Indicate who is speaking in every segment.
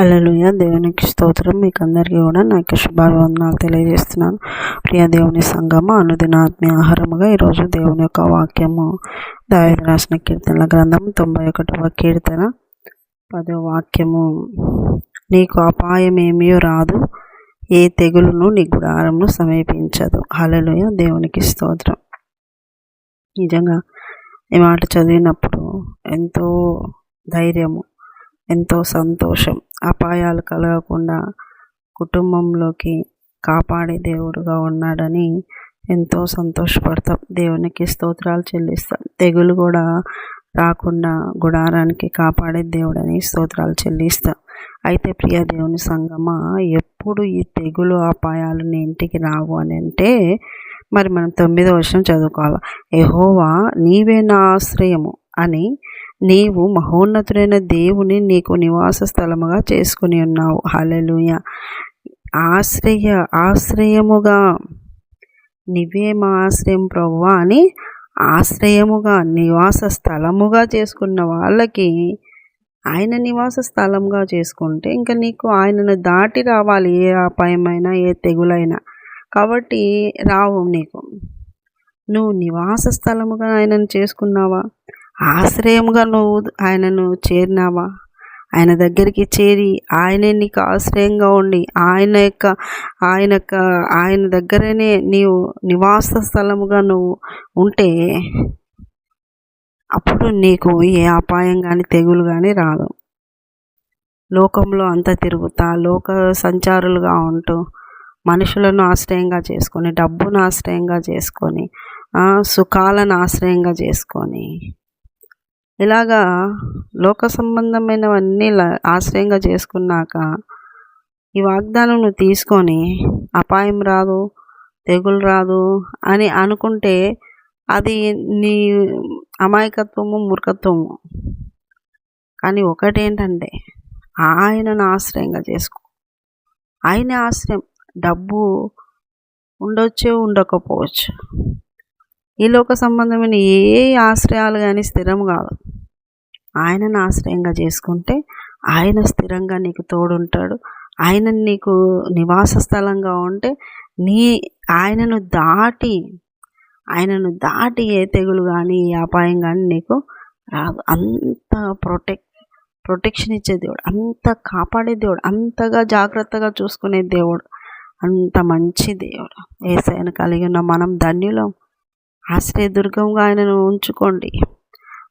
Speaker 1: Hallelujah దేవునికి స్తోత్రం. మీకు అందరికీ కూడా నా యొక్క శుభాభివందనాలు తెలియజేస్తున్నాను. ప్రియ దేవుని సంగమ అనుదినాత్మీయ ఆహారముగా ఈరోజు దేవుని యొక్క వాక్యము. దావేది రాసిన కీర్తనల గ్రంథం తొంభై ఒకటవ కీర్తన పదో వాక్యము. నీకు అపాయం రాదు ఏ తెగులును నీ గుడారమును సమీపించదు. అలలుయ దేవునికి స్తోత్రం. నిజంగా ఈ మాట చదివినప్పుడు ఎంతో ధైర్యము ఎంతో సంతోషం. అపాయాలు కలగకుండా కుటుంబంలోకి కాపాడే దేవుడుగా ఉన్నాడని ఎంతో సంతోషపడతాం. దేవునికి స్తోత్రాలు చెల్లిస్తాం. తెగులు కూడా రాకుండా గుడారానికి కాపాడే దేవుడని స్తోత్రాలు చెల్లిస్తాం. అయితే ప్రియ దేవుని సంగమ ఎప్పుడు ఈ తెగులు అపాయాలు నీ ఇంటికి రావు అని అంటే మరి మనం తొమ్మిదో వర్షం చదువుకోవాలి. ఎహోవా నీవే నా ఆశ్రయము అని నీవు మహోన్నతుడైన దేవుని నీకు నివాస స్థలముగా చేసుకుని ఉన్నావు. హలలుయ ఆశ్రయ ఆశ్రయముగా. నీవే మా ఆశ్రయం ప్రవ్వా అని ఆశ్రయముగా నివాస స్థలముగా చేసుకున్న వాళ్ళకి ఆయన నివాస స్థలంగా చేసుకుంటే ఇంకా నీకు ఆయనను దాటి రావాలి ఏ అపాయమైనా ఏ తెగులైనా. కాబట్టి రావు నీకు. నువ్వు నివాస స్థలముగా ఆయనను చేసుకున్నావా? ఆశ్రయముగా నువ్వు ఆయనను చేరినావా? ఆయన దగ్గరికి చేరి ఆయనే నీకు ఆశ్రయంగా ఉండి ఆయన యొక్క ఆయన యొక్క ఆయన దగ్గరనే నీవు నివాస స్థలముగా నువ్వు ఉంటే అప్పుడు నీకు ఏ అపాయం కానీ తెగులు కానీ రాదు. లోకంలో అంతా తిరుగుతా లోక సంచారులుగా ఉంటూ మనుషులను ఆశ్రయంగా చేసుకొని డబ్బును ఆశ్రయంగా చేసుకొని సుఖాలను ఆశ్రయంగా చేసుకొని ఇలాగా లోక సంబంధమైనవన్నీ ఆశ్రయంగా చేసుకున్నాక ఈ వాగ్దానం నువ్వు తీసుకొని అపాయం రాదు తెగులు రాదు అని అనుకుంటే అది నీ అమాయకత్వము మూర్ఖత్వము. కానీ ఒకటేంటంటే ఆయనను ఆశ్రయంగా చేసుకో. ఆయన ఆశ్రయం. డబ్బు ఉండొచ్చే ఉండకపోవచ్చు. ఈ లోక సంబంధమైన ఏ ఆశ్రయాలు కానీ స్థిరం కాదు. ఆయనను ఆశ్రయంగా చేసుకుంటే ఆయన స్థిరంగా నీకు తోడుంటాడు. ఆయన నీకు నివాస స్థలంగా ఉంటే నీ ఆయనను దాటి ఆయనను దాటి ఏ తెగులు కానీ ఏ అపాయం కానీ నీకు రాదు. అంత ప్రొటెక్ట్ ప్రొటెక్షన్ ఇచ్చే దేవుడు అంత కాపాడే దేవుడు అంతగా జాగ్రత్తగా చూసుకునే దేవుడు అంత మంచి దేవుడు. ఏసైన కలిగి ఉన్న మనం ధన్యులం. ఆశ్రయదుర్గంగా ఆయనను ఉంచుకోండి.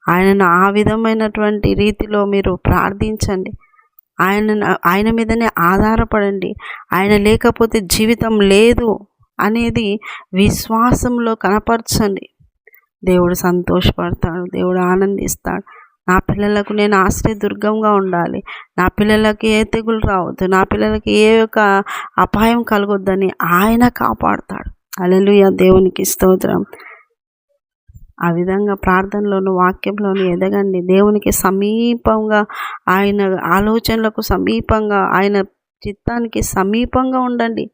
Speaker 1: ఆయనను ఆ విధమైనటువంటి రీతిలో మీరు ప్రార్థించండి. ఆయన ఆయన మీదనే ఆధారపడండి. ఆయన లేకపోతే జీవితం లేదు అనేది విశ్వాసంలో కనపరచండి. దేవుడు సంతోషపడతాడు దేవుడు ఆనందిస్తాడు. నా పిల్లలకు నేను ఆశ్రయ దుర్గంగా ఉండాలి. నా పిల్లలకి ఏ తెగులు రావద్దు. నా పిల్లలకి ఏ యొక్క అపాయం కలగొద్దని ఆయన కాపాడతాడు. అలెలుయ దేవునికి స్తోత్రం. ఆ విధంగా ప్రార్థనలోను వాక్యంలోను ఎదగండి. దేవునికి సమీపంగా ఆయన ఆలోచనలకు సమీపంగా ఆయన చిత్తానికి సమీపంగా ఉండండి.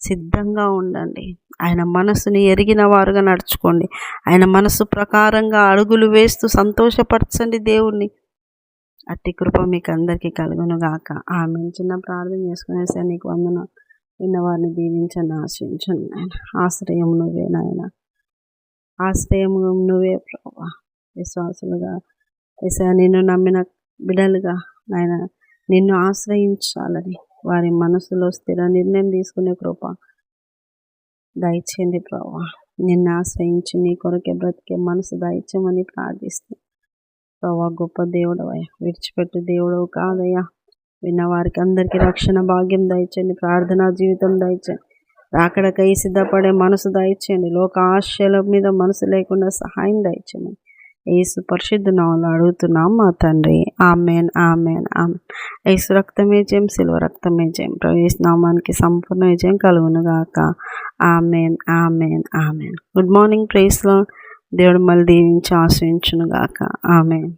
Speaker 1: సిద్ధంగా ఉండండి. ఆయన మనసుని ఎరిగిన వారుగా నడుచుకోండి. ఆయన మనసు ప్రకారంగా అడుగులు వేస్తూ సంతోషపరచండి దేవుణ్ణి. అట్టి కృప మీకు అందరికీ కలుగును గాక. ఆమె చిన్న ప్రార్థన చేసుకునేసే నీకు వందన విన్నవారిని దీవించండి ఆశ్రయించండి ఆయన ఆశ్రయం నువ్వే నాయన. ఆశ్రయము నువ్వే ప్రభా. విశ్వాసులుగా. ఏసా నిన్ను నమ్మిన బిడలుగా నాయన నిన్ను ఆశ్రయించాలని వారి మనసులో స్థిర నిర్ణయం తీసుకునే కృప దయచేయండి ప్రభా. నిన్ను ఆశ్రయించి నీ కొరకే బ్రతికే మనసు దయచేయమని ప్రార్థిస్తూ ప్రభా గొప్ప దేవుడవయ్యా విడిచిపెట్టు దేవుడవు కాదయ్యా. విన్న వారికి అందరికీ రక్షణ భాగ్యం దయచండి ప్రార్థనా జీవితం దయచండి రాకడకై సిద్ధపడే మనసు దయచేయండి. లోక ఆశల మీద మనసు లేకుండా సహాయం దయచేయండి. ఏసు పరిశుద్ధ నామలు అడుగుతున్నాం మా తండ్రి. Amen amen amen. ఏసు రక్తమే జయం శిల్వ రక్తమే జయం. ప్రవేశ నామానికి సంపూర్ణ విజయం కలుగునుగాక. Amen amen amen. Good morning ప్రేస్లో దేవుడు మళ్ళీ దీవించి ఆశ్రయించునుగాక. ఆమెన్.